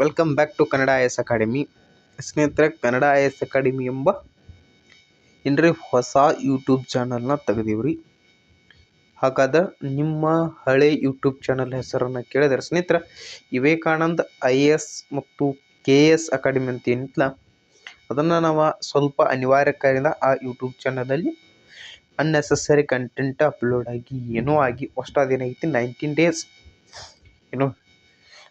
Welcome back to Kannada I S academy ಸ್ನೇಹಿತರೆ Kannada I S academy ಎಂಬ ಏನ್ರಿ ಹೊಸ ಯೂಟ್ಯೂಬ್ ಚಾನಲ್ನ ತೆಗೆದೀವ್ರಿ. ಹಾಗಾದ್ರೆ ನಿಮ್ಮ ಹಳೆ ಯೂಟ್ಯೂಬ್ ಚಾನಲ್ ಹೆಸರನ್ನು ಕೇಳಿದರೆ, ಸ್ನೇಹಿತರೆ, ವಿವೇಕಾನಂದ್ ಐ ಎಸ್ ಮತ್ತು ಕೆ ಎಸ್ ಅಕಾಡೆಮಿ ಅಂತ ಏನಿತ್ತಲ್ಲ, ಅದನ್ನು ನಾವು ಸ್ವಲ್ಪ ಅನಿವಾರ್ಯಕ್ಕಾಗಿಂದ ಆ ಯೂಟ್ಯೂಬ್ ಚಾನಲಲ್ಲಿ ಅನ್ನೆಸೆಸರಿ ಕಂಟೆಂಟ್ ಅಪ್ಲೋಡ್ ಆಗಿ ಏನೋ ಆಗಿ ಅಷ್ಟು ಅದೇನಾಗಿತ್ತು ನೈನ್ಟೀನ್ ಡೇಸ್ ಏನೋ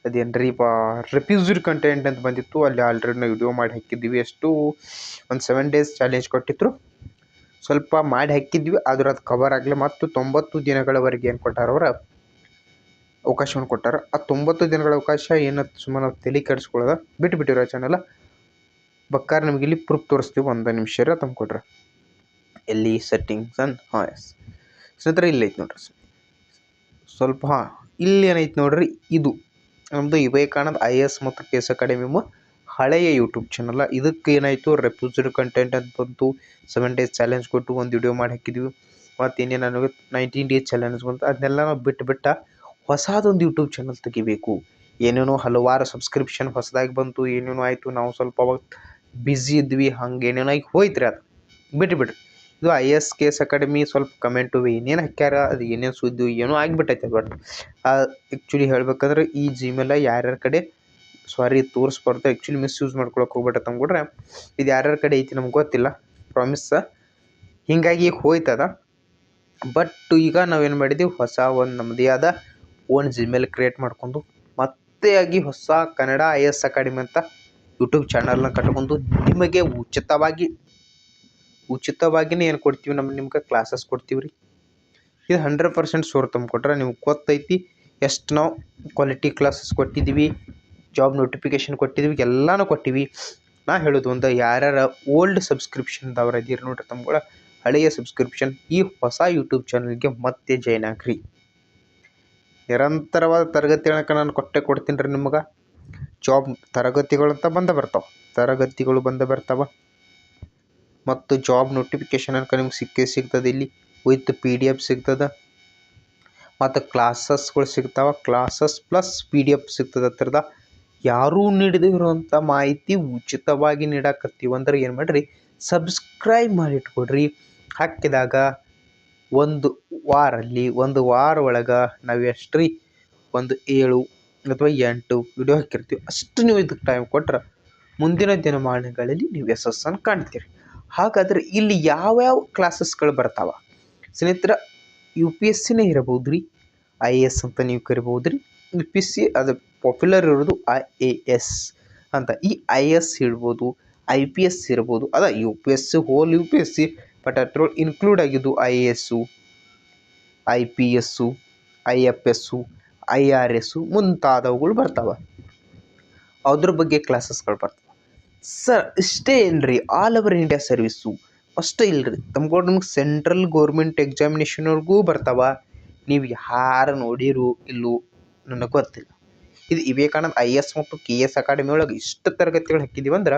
ಅದೇನ್ರಿ ಪಾ ರೆಫ್ಯೂಸ್ಡ್ ಕಂಟೆಂಟ್ ಅಂತ ಬಂದಿತ್ತು. ಅಲ್ಲಿ ಆಲ್ರೆಡಿ ನಾವು ವಿಡಿಯೋ ಮಾಡಿ ಹಾಕಿದ್ವಿ ಎಷ್ಟು, ಒಂದು ಸೆವೆನ್ ಡೇಸ್ ಚಾಲೆಂಜ್ ಕೊಟ್ಟಿದ್ರು. ಸ್ವಲ್ಪ ಮಾಡಿ ಹಾಕಿದ್ವಿ. ಆದ್ರೆ ಅದು ಕವರ್ ಆಗಲಿ ಮತ್ತು ತೊಂಬತ್ತು ದಿನಗಳವರೆಗೆ ಏನು ಕೊಟ್ಟಾರ ಅವ್ರ? ಅವಕಾಶವನ್ನು ಕೊಟ್ಟಾರ. ಆ ತೊಂಬತ್ತು ದಿನಗಳ ಅವಕಾಶ ಏನು ಸುಮ್ಮನೆ ತಲೆ ಕೆಡಿಸ್ಕೊಳ್ಳೋದ? ಬಿಟ್ಟು ಬಿಟ್ಟಿರೋ ಚಾನಲ್ ಬಕ್ಕಾರ ನಮಗೆ ಇಲ್ಲಿ ಪ್ರೂಫ್ ತೋರಿಸ್ತೀವಿ. ಒಂದು ನಿಮಿಷ ತಂದು ಕೊಟ್ರೆ. ಎಲ್ಲಿ ಸೆಟ್ಟಿಂಗ್ಸ್ ಅನ್ ಹಾಂ ಎಸ್ ಸ್ನೇಹಿತರೆ ಇಲ್ಲೈತೆ ನೋಡ್ರಿ. ಸ್ವಲ್ಪ, ಹಾಂ, ಇಲ್ಲಿ ಏನೈತೆ ನೋಡ್ರಿ? ಇದು. ನಮ್ಮದು ವಿವೇಕಾನಂದ ಐ ಎಸ್ ಮತ್ತು ಕೆ ಎಸ್ ಅಕಾಡೆಮಿ ಹಳೆಯ ಯೂಟ್ಯೂಬ್ ಚಾನಲ್ ಇದಕ್ಕೆ ಏನಾಯಿತು? ರೆಫ್ಯೂಸ್ಡ್ ಕಂಟೆಂಟ್ ಅಂತ ಬಂತು. ಸೆವೆನ್ ಡೇಸ್ ಚಾಲೆಂಜ್ ಕೊಟ್ಟು ಒಂದು ವಿಡಿಯೋ ಮಾಡಿ ಹಾಕಿದ್ವಿ. ಮತ್ತು ಇನ್ನೇನು ನನಗೆ ನೈನ್ಟೀನ್ ಡೇಸ್ ಚಾಲೆಂಜ್ ಬಂತು. ಅದನ್ನೆಲ್ಲ ನಾವು ಬಿಟ್ಟು ಬಿಟ್ಟ ಹೊಸದೊಂದು ಯೂಟ್ಯೂಬ್ ಚಾನಲ್ ತೆಗಿಬೇಕು. ಏನೇನೋ ಹಲವಾರು ಸಬ್ಸ್ಕ್ರಿಪ್ಷನ್ ಹೊಸದಾಗಿ ಬಂತು, ಏನೇನೋ ಆಯಿತು. ನಾವು ಸ್ವಲ್ಪ ಅವಾಗ ಬ್ಯುಸಿ ಇದ್ವಿ. ಹಂಗೆ ಏನೇನೋ ಆಗಿ ಹೋಯ್ತು ರೀ ಅದು. ಬಿಟ್ಟು ಬಿಡ್ರಿ ಇದು I S K S academy ಸ್ವಲ್ಪ ಕಮೆಂಟು ಏನೇನು ಹಾಕ್ಯಾರ, ಅದು ಏನೇನು ಸುದ್ದಿ ಏನೋ ಆಗಿಬಿಟ್ಟೈತೆ ಬಟ್ ಆ್ಯಕ್ಚುಲಿ ಹೇಳ್ಬೇಕಂದ್ರೆ ಈ ಜಿಮೇಲ ಯಾರ್ಯಾರ ಕಡೆ ಸಾರಿ ತೋರಿಸ್ಬಾರ್ದು ಆ್ಯಕ್ಚುಲಿ ಮಿಸ್ಯೂಸ್ ಮಾಡ್ಕೊಳಕ್ಕೆ ಹೋಗ್ಬಿಟ್ಟೆ ತಂದ್ಬಿಟ್ರೆ ಇದು ಯಾರ್ಯಾರ ಕಡೆ ಐತಿ ನಮ್ಗೆ ಗೊತ್ತಿಲ್ಲ ಪ್ರಾಮಿಸ್ ಹೀಗಾಗಿ ಹೋಯ್ತದ ಬಟ್ ಈಗ ನಾವೇನು ಮಾಡಿದ್ದೀವಿ ಹೊಸ ಒಂದು ನಮ್ಮದೇ ಆದ ಓನ್ ಜಿಮೇಲ್ ಕ್ರಿಯೇಟ್ ಮಾಡ್ಕೊಂಡು, ಮತ್ತೆ ಆಗಿ ಹೊಸ ಕನ್ನಡ ಐ ಎಸ್ ಅಕಾಡೆಮಿ ಅಂತ ಯೂಟ್ಯೂಬ್ ಚಾನಲ್ನ ಕಟ್ಕೊಂಡು ನಿಮಗೆ ಉಚಿತವಾಗಿ ಉಚಿತವಾಗಿನೇ ಏನು ಕೊಡ್ತೀವಿ? ನಮ್ಮ ನಿಮ್ಗೆ ಕ್ಲಾಸಸ್ ಕೊಡ್ತೀವಿ ರೀ ಇದು ಹಂಡ್ರೆಡ್ ಪರ್ಸೆಂಟ್ ಶೋರ್ ತಂದ್ಕೊಟ್ರೆ ನಿಮ್ಗೆ ಗೊತ್ತೈತಿ ಎಷ್ಟು ನಾವು ಕ್ವಾಲಿಟಿ ಕ್ಲಾಸಸ್ ಕೊಟ್ಟಿದ್ದೀವಿ ಜಾಬ್ ನೋಟಿಫಿಕೇಶನ್ ಕೊಟ್ಟಿದ್ದೀವಿ ಎಲ್ಲನೂ ಕೊಟ್ಟಿವಿ. ನಾ ಹೇಳೋದು ಒಂದು, ಯಾರ್ಯಾರ ಓಲ್ಡ್ ಸಬ್ಸ್ಕ್ರಿಪ್ಷನ್ದವ್ರು ಇದೀರಿ ನೋಡ್ರಿ ತಮ್ಗಳ, ಹಳೆಯ ಸಬ್ಸ್ಕ್ರಿಪ್ಷನ್ ಈ ಹೊಸ ಯೂಟ್ಯೂಬ್ ಚಾನಲ್ಗೆ ಮತ್ತೆ ಜಾಯ್ನ್ ಆಗ್ರಿ. ನಿರಂತರವಾದ ತರಗತಿಗಳನ್ನ ನಾನು ಕೊಟ್ಟೆ ಕೊಡ್ತೀನಿ ರೀ ನಿಮ್ಗೆ. ಜಾಬ್ ತರಗತಿಗಳಂತ ಬಂದ ಬರ್ತಾವೆ. ತರಗತಿಗಳು ಬಂದ ಬರ್ತಾವ. ಮತ್ತು ಜಾಬ್ ನೋಟಿಫಿಕೇಷನ್ ಅನ್ಕ ನಿಮ್ಗೆ ಸಿಕ್ಕೇ ಸಿಗ್ತದೆ. ಇಲ್ಲಿ ವಿತ್ ಪಿ ಡಿ ಎಫ್ ಸಿಗ್ತದೆ. ಮತ್ತು ಕ್ಲಾಸಸ್ಗಳು ಸಿಗ್ತಾವೆ. Classes plus P D F ಸಿಗ್ತದೆ ಹತ್ತಿರದ ಯಾರೂ ನೀಡದಿರುವಂಥ ಮಾಹಿತಿ ಉಚಿತವಾಗಿ ನೀಡಾಕತ್ತೀವಿ ಅಂದ್ರೆ ಏನು ಮಾಡಿರಿ? ಸಬ್ಸ್ಕ್ರೈಬ್ ಮಾಡಿಟ್ಕೊಡ್ರಿ. ಹಾಕಿದಾಗ ಒಂದು ವಾರಲ್ಲಿ, ಒಂದು ವಾರ ಒಳಗೆ ನಾವು ಎಷ್ಟು ರೀ ಒಂದು ಏಳು ಅಥವಾ ಎಂಟು ವಿಡಿಯೋ ಹಾಕಿರ್ತೀವಿ. ಅಷ್ಟು ನೀವು ಇದಕ್ಕೆ ಟೈಮ್ ಕೊಟ್ರೆ ಮುಂದಿನ ದಿನಮಾನಗಳಲ್ಲಿ ನೀವು ಯಶಸ್ಸನ್ನು ಕಾಣ್ತೀರಿ. ಹಾಗಾದ್ರೆ ಇಲ್ಲಿ ಯಾವ್ಯಾವ ಕ್ಲಾಸಸ್ಗಳು ಬರ್ತಾವ? ಸ್ನೇಹಿತರ ಯು ಪಿ ಎಸ್ ಸಿನೇ ಇರಬಹುದು ರೀ ಐ ಎ ಎಸ್ ಅಂತ ನೀವು ಕರಿಬೋದು ರೀ ಯು ಪಿ ಎಸ್ ಸಿ ಅದು ಪಾಪ್ಯುಲರ್ ಇರೋದು ಐ ಎ ಎಸ್ ಅಂತ. ಈ ಐ ಎಸ್ ಇರ್ಬೋದು ಐ ಪಿ ಎಸ್ ಇರ್ಬೋದು, ಅದ U P S C whole U P S C but ಅದ್ರೊಳಗೆ ಇನ್ಕ್ಲೂಡ್ ಆಗಿದ್ದು I A S I P S I F S I R S ಮುಂತಾದವುಗಳು ಬರ್ತಾವೆ. ಅದ್ರ ಬಗ್ಗೆ ಕ್ಲಾಸಸ್ಗಳು ಬರ್ತಾವೆ. ಸರ್ ಇಷ್ಟೇ ಏನ್ರಿ ಆಲ್ ಓವರ್ ಇಂಡಿಯಾ ಸರ್ವೀಸು ಅಷ್ಟೇ ಇಲ್ರಿ ತಮ್ಗಳು ನಮ್ಗೆ ಸೆಂಟ್ರಲ್ ಗೌರ್ಮೆಂಟ್ ಎಕ್ಸಾಮಿನೇಷನ್ವರೆಗೂ ಬರ್ತಾವ. ನೀವು ಯಾರು ನೋಡಿರು ಇಲ್ಲೂ ನನಗೆ ಗೊತ್ತಿಲ್ಲ. ಇದು ವಿವೇಕಾನಂದ ಐ ಎಸ್ ಮತ್ತು ಕೆ ಎಸ್ ಅಕಾಡೆಮಿ ಒಳಗೆ ಇಷ್ಟು ತರಗತಿಗಳು ಹಾಕಿದ್ದೀವಿ ಅಂದ್ರೆ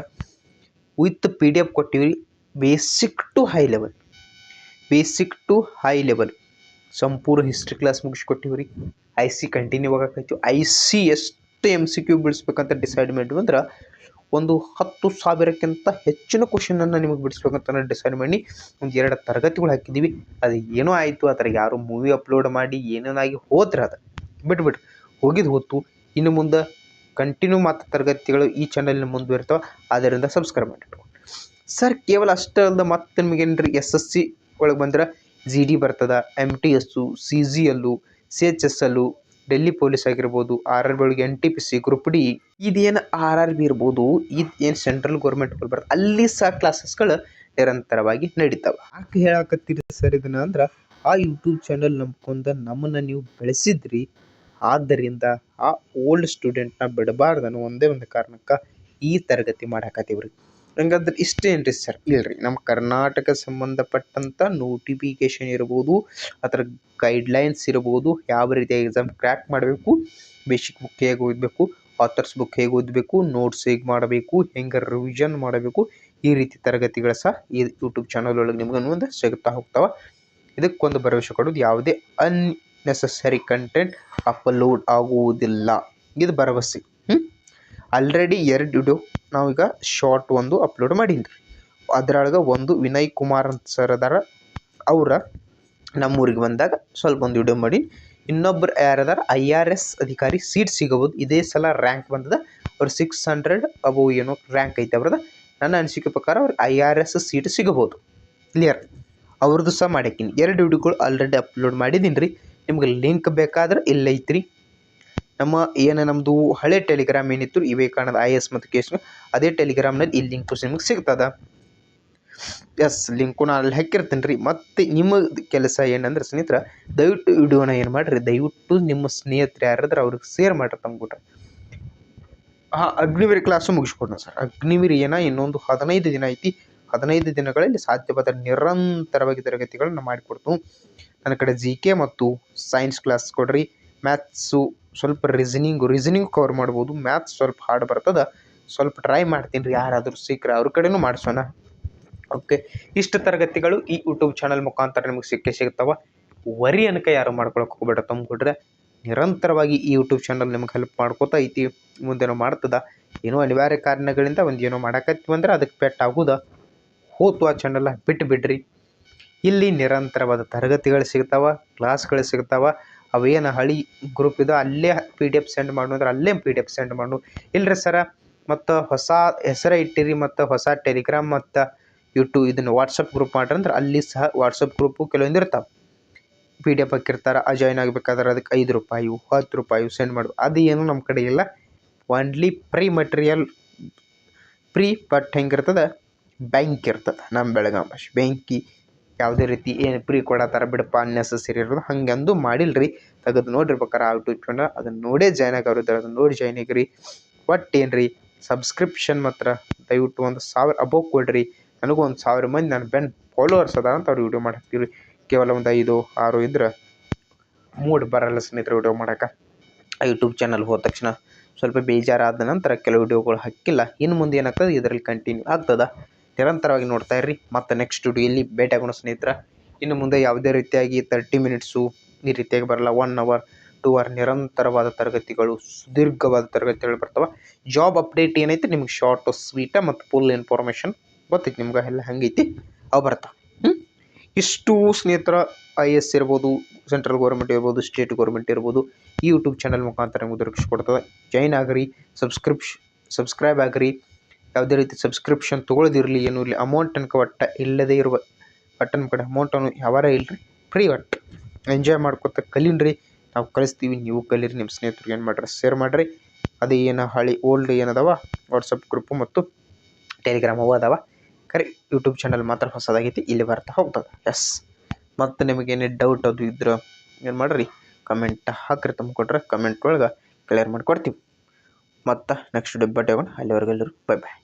ವಿತ್ ಪಿ ಡಿ ಎಫ್ ಕೊಟ್ಟಿವಿ basic to high level basic to high level ಸಂಪೂರ್ಣ ಹಿಸ್ಟ್ರಿ ಕ್ಲಾಸ್ ಮುಗಿಸ್ಕೊಟ್ಟಿವಿ ರೀ ಐ ಸಿ ಕಂಟಿನ್ಯೂ ಆಗಕೈತಿ. ಐ ಸಿ ಎಷ್ಟು ಎಂ ಸಿ ಕ್ಯೂ ಬಿಡಿಸ್ಬೇಕಂತ ಡಿಸೈಡ್ ಮಾಡಿದ್ವಿ ಅಂದ್ರೆ ಒಂದು ಹತ್ತು ಸಾವಿರಕ್ಕಿಂತ ಹೆಚ್ಚಿನ ಕ್ವಶನನ್ನು ನಿಮಗೆ ಬಿಡಿಸ್ಬೇಕಂತ ಡಿಸೈಡ್ ಮಾಡಿ ಒಂದು ಎರಡು ತರಗತಿಗಳು ಹಾಕಿದ್ದೀವಿ ಅದು ಏನೋ ಆಯಿತು ಆ ಥರ ಯಾರು ಮೂವಿ ಅಪ್ಲೋಡ್ ಮಾಡಿ ಏನೇನಾಗಿ ಹೋದ್ರೆ ಅದು. ಬಿಟ್ಬಿಟ್ರು ಹೋಗಿದ್ದು ಹೋತು ಇನ್ನು ಮುಂದೆ ಕಂಟಿನ್ಯೂ ಮಾತ್ರ ತರಗತಿಗಳು ಈ ಚಾನಲ್ನ ಮುಂದುವರಿತಾವೆ ಆದ್ದರಿಂದ ಸಬ್ಸ್ಕ್ರೈಬ್ ಮಾಡಿಟ್ಕೊಂಡು ಸರ್ ಕೇವಲ ಅಷ್ಟೇ ಅಲ್ಲದೆ ಮತ್ತೆ ರೀ ಎಸ್ ಎಸ್ ಸಿ ಒಳಗೆ ಬಂದ್ರೆ ಜಿ ಡಿ ಬರ್ತದೆ M T S C G L C H S L Delhi police ಆಗಿರ್ಬೋದು, ಆರ್ ಆರ್ ಬಿ ಒಳಗೆ N T P C group D ಇದೇನು ಆರ್ ಆರ್ ಬಿ ಇರ್ಬೋದು, ಇದು ಏನು ಸೆಂಟ್ರಲ್ ಗೌರ್ಮೆಂಟ್ ಬರ್ತದೆ ಅಲ್ಲಿ ಸಹ ಕ್ಲಾಸಸ್ಗಳು ನಿರಂತರವಾಗಿ ನಡೀತಾವೆ. ಯಾಕೆ ಹೇಳಕತ್ತೀರಿ ಸರ್ ಇದನ್ನ ಅಂದ್ರೆ, ಆ ಯೂಟ್ಯೂಬ್ ಚಾನಲ್ ನಂಬ್ಕೊಂಡು ನಮ್ಮನ್ನು ನೀವು ಬೆಳೆಸಿದ್ರಿ, ಆದ್ದರಿಂದ ಆ ಓಲ್ಡ್ ಸ್ಟೂಡೆಂಟ್ನ ಬಿಡಬಾರ್ದು ಅನ್ನೋ ಒಂದೇ ಒಂದು ಕಾರಣಕ್ಕೆ ಈ ತರಗತಿ ಮಾಡಾಕತ್ತೀವಿ ರೀ ಇಷ್ಟೇ ಏನು ರೀ ಸರ್ ಇಲ್ರಿ ನಮ್ಮ ಕರ್ನಾಟಕ ಸಂಬಂಧಪಟ್ಟಂಥ ನೋಟಿಫಿಕೇಶನ್ ಇರ್ಬೋದು, ಅದರ ಗೈಡ್ಲೈನ್ಸ್ ಇರ್ಬೋದು, ಯಾವ ರೀತಿ ಎಕ್ಸಾಮ್ ಕ್ರ್ಯಾಕ್ ಮಾಡಬೇಕು ಬೇಸಿಕ್ ಬುಕ್ ಹೇಗೆ ಓದಬೇಕು ಆಥರ್ಸ್ ಬುಕ್ ಹೇಗೆ ಓದಬೇಕು ನೋಟ್ಸ್ ಹೇಗೆ ಮಾಡಬೇಕು, ಹೆಂಗೆ ರಿವಿಷನ್ ಮಾಡಬೇಕು, ಈ ರೀತಿ ತರಗತಿಗಳು ಸಹ ಈ ಯೂಟ್ಯೂಬ್ ಚಾನಲ್ ಒಳಗೆ ನಿಮ್ಗೆ ಒಂದು ಸಿಗುತ್ತಾ ಹೋಗ್ತಾವೆ. ಇದಕ್ಕೊಂದು ಭರವಸೆ ಕೊಡೋದು ಯಾವುದೇ ಅನ್ನೆಸೆಸರಿ ಕಂಟೆಂಟ್ ಅಪ್ಲೋಡ್ ಆಗುವುದಿಲ್ಲ. ಇದು ಭರವಸೆ. ಹ್ಞೂ ಆಲ್ರೆಡಿ ಎರಡು ವಿಡಿಯೋ ನಾವೀಗ ಶಾರ್ಟ್ ಒಂದು ಅಪ್ಲೋಡ್ ಮಾಡೀನಿ ರೀ ಅದ್ರೊಳಗೆ ಒಂದು ವಿನಯ್ ಕುಮಾರ್ ಅಂತ ಸರ್ ಅದಾರ. ಅವರ ನಮ್ಮೂರಿಗೆ ಬಂದಾಗ ಸ್ವಲ್ಪ ಒಂದು ವಿಡಿಯೋ ಮಾಡಿ ಇನ್ನೊಬ್ರು ಯಾರದಾರ ಐ ಆರ್ ಎಸ್ ಅಧಿಕಾರಿ ಸೀಟ್ ಸಿಗಬಹುದು ಇದೇ ಸಲ ರ್ಯಾಂಕ್ ಬಂದದ. ಅವ್ರು ಸಿಕ್ಸ್ ಹಂಡ್ರೆಡ್ ಅಬೋ ಏನೋ ರ್ಯಾಂಕ್ ಐತೆ ಅವ್ರದ್ದು ನನ್ನ ಅನಿಸಿಕೆ ಪ್ರಕಾರ ಅವ್ರಿಗೆ ಐ ಆರ್ ಎಸ್ ಸೀಟ್ ಸಿಗಬಹುದು ಕ್ಲಿಯರ್ ಅವ್ರದ್ದು ಸಹ ಮಾಡಾಕಿನಿ. ಎರಡು ವಿಡಿಯೋಗಳು ಆಲ್ರೆಡಿ ಅಪ್ಲೋಡ್ ಮಾಡಿದ್ದೀನಿ ರೀ ನಿಮ್ಗೆ ಲಿಂಕ್ ಬೇಕಾದ್ರೆ ಇಲ್ಲೈತ್ರಿ ನಮ್ಮ ಏನು ನಮ್ಮದು ಹಳೆ ಟೆಲಿಗ್ರಾಮ್ ಏನಿತ್ತು ವಿವೇಕಾನಂದ ಐ ಎಸ್ ಮತ್ತು ಕೇಸ್ ಅದೇ ಟೆಲಿಗ್ರಾಮ್ನಲ್ಲಿ ಈ ಲಿಂಕು ನಿಮಗೆ ಸಿಗ್ತದೆ. ಎಸ್ ಲಿಂಕು ನಾನು ಅಲ್ಲಿ ಹಾಕಿರ್ತೀನಿ ರೀ. ಮತ್ತು ನಿಮ್ಮ ಕೆಲಸ ಏನಂದ್ರೆ ಸ್ನೇಹಿತರ, ದಯವಿಟ್ಟು ವಿಡಿಯೋನ ಏನು ಮಾಡಿರಿ, ದಯವಿಟ್ಟು ನಿಮ್ಮ ಸ್ನೇಹಿತರು ಯಾರಾದ್ರೆ ಅವ್ರಿಗೆ ಶೇರ್ ಮಾಡಿರಿ ತಂದ್ಬಿಟ್ರೆ ಹಾಂ ಅಗ್ನಿವೀರ್ ಕ್ಲಾಸು ಮುಗಿಸ್ಕೊಡೋಣ ಸರ್ ಅಗ್ನಿವೀರ್ ಏನ ಇನ್ನೊಂದು ಹದಿನೈದು ದಿನ ಐತಿ. ಹದಿನೈದು ದಿನಗಳಲ್ಲಿ ಸಾಧ್ಯವಾದ ನಿರಂತರವಾಗಿ ತರಗತಿಗಳನ್ನ ಮಾಡಿಕೊಡ್ತು ನನ್ನ ಕಡೆ ಜಿ ಕೆ ಮತ್ತು ಸೈನ್ಸ್ ಕ್ಲಾಸ್ ಕೊಡ್ರಿ. ಮ್ಯಾಥ್ಸು ಸ್ವಲ್ಪ ರೀಸನಿಂಗ್ ರೀಸನಿಂಗ್ ಕವರ್ ಮಾಡ್ಬೋದು. ಮ್ಯಾಥ್ಸ್ ಸ್ವಲ್ಪ ಹಾರ್ಡ್ ಬರ್ತದೆ. ಸ್ವಲ್ಪ ಟ್ರೈ ಮಾಡ್ತೀನಿ ರೀ ಯಾರಾದರೂ ಸಿಕ್ಕರೆ ಅವ್ರ ಕಡೆನೂ ಮಾಡಿಸೋಣ. ಓಕೆ ಇಷ್ಟು ತರಗತಿಗಳು ಈ ಯೂಟ್ಯೂಬ್ ಚಾನಲ್ ಮುಖಾಂತರ ನಿಮಗೆ ಸಿಕ್ಕೇ ಸಿಗ್ತಾವ. ವರಿ ಅನ್ಕ ಯಾರು ಮಾಡ್ಕೊಳಕ್ಕೆ ಹೋಗ್ಬೇಡ ತುಂಬಿಕೊಟ್ರೆ ನಿರಂತರವಾಗಿ ಈ ಯೂಟ್ಯೂಬ್ ಚಾನಲ್ ನಿಮ್ಗೆ ಹೆಲ್ಪ್ ಮಾಡ್ಕೋತಾ ಐತಿ, ಮುಂದೇನೋ ಮಾಡ್ತದ. ಏನೋ ಅನಿವಾರ್ಯ ಕಾರಣಗಳಿಂದ ಒಂದು ಏನೋ ಮಾಡಕತ್ತೀವಿ ಅಂದ್ರೆ ಅದಕ್ಕೆ ಪೆಟ್ ಆಗುದ ಹೋತು ಆ ಚಾನಲ್ ಬಿಟ್ಟು ಬಿಡ್ರಿ ಇಲ್ಲಿ ನಿರಂತರವಾದ ತರಗತಿಗಳು ಸಿಗ್ತಾವ ಕ್ಲಾಸ್ಗಳು ಸಿಗ್ತಾವ. ಅವೇನು ಹಳಿ ಗ್ರೂಪ್ ಇದೆ ಅಲ್ಲೇ ಪಿ ಡಿ ಎಫ್ ಸೆಂಡ್ ಮಾಡು ಅಂದ್ರೆ ಅಲ್ಲೇ ಪಿ ಡಿ ಎಫ್ ಸೆಂಡ್ ಮಾಡು ಇಲ್ರಿ ಸರ ಮತ್ತು ಹೊಸ ಹೆಸರು ಇಟ್ಟಿರಿ ಮತ್ತು ಹೊಸ ಟೆಲಿಗ್ರಾಮ್ ಮತ್ತು ಯೂಟ್ಯೂಬ್ ಇದನ್ನು ವಾಟ್ಸಪ್ ಗ್ರೂಪ್ ಮಾಡ್ರಿ ಅಂದ್ರೆ ಅಲ್ಲಿ ಸಹ ವಾಟ್ಸಪ್ ಗ್ರೂಪು ಕೆಲವೊಂದು ಇರ್ತಾವೆ. ಪಿ ಡಿ ಎಫ್ ಹಾಕಿರ್ತಾರೆ, ಆ ಜಾಯ್ನ್ ಆಗಬೇಕಾದ್ರೆ ಅದಕ್ಕೆ ಐದು ರೂಪಾಯಿ, ಹತ್ತು ರೂಪಾಯಿ ಸೆಂಡ್ ಮಾಡು, ಅದು ಏನು ನಮ್ಮ ಕಡೆ ಇಲ್ಲ. Only free material free but ಹೆಂಗಿರ್ತದೆ bank ಇರ್ತದೆ ನಮ್ಮ ಬೆಳಗಾಂ ಭಾಷೆ ಬ್ಯಾಂಕಿ ಯಾವುದೇ ರೀತಿ ಏನು ಫ್ರೀ ಕೊಡತ್ತಾರ ಬಿಡಪ್ಪ ಅನ್ನೆಸಸರಿ ಇರೋದು ಹಂಗಂದು ಮಾಡಿಲ್ರಿ. ತೆಗೆದು ನೋಡಿರ್ಬೇಕಾರೆ ಆ ಯೂಟ್ಯೂಬ್ ಚಾನಲ್ ಅದನ್ನು ನೋಡೇ ಜಾಯ್ನ್ ಆಗೋರಿದ್ದಾರೆ ಅದನ್ನು ನೋಡಿ ಜಾಯ್ನ್ ಆಗಿರಿ. ಒಟ್ಟು ಏನು ರೀ ಸಬ್ಸ್ಕ್ರಿಪ್ಷನ್ ಮಾತ್ರ ದಯವಿಟ್ಟು ಒಂದು ಸಾವಿರ ಅಬೋವ್ ಕೊಡ್ರಿ. ನನಗೂ ಒಂದು ಸಾವಿರ ಮಂದಿ ನನ್ನ ಬೆನ್ ಫಾಲೋವರ್ಸ್ ಅದ ಅಂತ ಅವ್ರು ವಿಡಿಯೋ ಮಾಡಿ ಹಾಕ್ತೀವಿ ಕೇವಲ ಒಂದು ಐದು, ಆರು ಇದ್ರೆ ಮೂಡ್ ಬರಲ್ಲ ಸ್ನೇಹಿತರೆ ವಿಡಿಯೋ ಮಾಡೋಕೆ. ಯೂಟ್ಯೂಬ್ ಚಾನಲ್ ಹೋದ ತಕ್ಷಣ ಸ್ವಲ್ಪ ಬೇಜಾರಾದ ನಂತರ ಕೆಲವು ವಿಡಿಯೋಗಳು ಹಾಕಿಲ್ಲ. ಇನ್ನು ಮುಂದೆ ಏನಾಗ್ತದೆ? ಇದರಲ್ಲಿ ಕಂಟಿನ್ಯೂ ಆಗ್ತದ. ನಿರಂತರವಾಗಿ ನೋಡ್ತಾ ಇರ್ರಿ. ಮತ್ತು ನೆಕ್ಸ್ಟ್ ವಿಡಿಯೋಯಲ್ಲಿ ಭೇಟಿಯಾಗೋಣ ಸ್ನೇಹಿತರ. ಇನ್ನು ಮುಂದೆ ಯಾವುದೇ ರೀತಿಯಾಗಿ ತರ್ಟಿ ಮಿನಿಟ್ಸು ಈ ರೀತಿಯಾಗಿ ಬರಲ್ಲ. ಒನ್ ಅವರ್ ಟೂ ಅವರ್ ನಿರಂತರವಾದ ತರಗತಿಗಳು, ಸುದೀರ್ಘವಾದ ತರಗತಿಗಳು ಬರ್ತವೆ. ಜಾಬ್ ಅಪ್ಡೇಟ್ ಏನೈತೆ? ನಿಮ್ಗೆ ಶಾರ್ಟ್ ಸ್ವೀಟ ಮತ್ತು ಫುಲ್ ಇನ್ಫಾರ್ಮೇಷನ್ ಗೊತ್ತೈತಿ ನಿಮ್ಗೆ? ಎಲ್ಲ ಹಂಗೈತಿ. ಅವು ಬರ್ತಾವೆ. ಇಷ್ಟು ಸ್ನೇಹಿತರ ಐ ಎಸ್ ಇರ್ಬೋದು ಸೆಂಟ್ರಲ್ ಗೌರ್ಮೆಂಟ್ ಇರ್ಬೋದು ಸ್ಟೇಟ್ ಗೌರ್ಮೆಂಟ್ ಇರ್ಬೋದು ಈ ಯೂಟ್ಯೂಬ್ ಚಾನಲ್ ಮುಖಾಂತರ ನಿಮಗೆ ದೊರಕಿಸ್ಕೊಡ್ತದೆ. ಜಾಯ್ನ್ ಆಗ್ರಿ ಸಬ್ಸ್ಕ್ರಿಪ್ಷ್ ಸಬ್ಸ್ಕ್ರೈಬ್ ಆಗ್ರಿ. ಯಾವುದೇ ರೀತಿ ಸಬ್ಸ್ಕ್ರಿಪ್ಷನ್ ತೊಗೊಳ್ಳೋದಿರಲಿ ಏನೂ ಇರಲಿ ಅಮೌಂಟ್ ಅನ್ಕ ಒಟ್ಟು ಇಲ್ಲದೇ ಇರುವ ಒಟ್ಟು ನಮ್ಮ ಕಡೆ ಅಮೌಂಟನ್ನು ಯಾವಾರ ಇಲ್ಲರಿ ಫ್ರೀ ಒಟ್ಟು. ಎಂಜಾಯ್ ಮಾಡ್ಕೊತ ಕಲೀನ್ರಿ. ನಾವು ಕಲಿಸ್ತೀವಿ, ನೀವು ಕಲೀರಿ ನಿಮ್ಮ ಸ್ನೇಹಿತರಿಗೆ ಏನು ಮಾಡ್ರಿ ಶೇರ್ ಮಾಡಿರಿ. ಅದು ಏನು ಹಳಿ ಓಲ್ಡ್ ಏನದವ ವಾಟ್ಸಪ್ ಗ್ರೂಪು ಮತ್ತು ಟೆಲಿಗ್ರಾಮ್ ಅವು ಅದಾವ. ಖರೆ ಯೂಟ್ಯೂಬ್ ಚಾನಲ್ ಮಾತ್ರ ಹೊಸದಾಗೈತಿ, ಇಲ್ಲಿ ಬರ್ತಾ ಹೋಗ್ತದೆ. ಎಸ್ ಮತ್ತು ನಿಮಗೇನೇ ಡೌಟ್ ಅದು ಇದ್ರೆ ಏನು ಮಾಡಿರಿ ಕಮೆಂಟ್ ಹಾಕ್ರಿ ತಮ್ಮ ಕೊಟ್ರೆ ಕಮೆಂಟ್ ಒಳಗೆ ಕ್ಲಿಯರ್ ಮಾಡಿಕೊಡ್ತೀವಿ. ಮತ್ತು ನೆಕ್ಸ್ಟ್ ಡಿಬ್ಬಟ್ಟೆ ಅಲ್ಲಿವರೆಗೆಲ್ಲರೂ ಬೈ ಬಾಯ್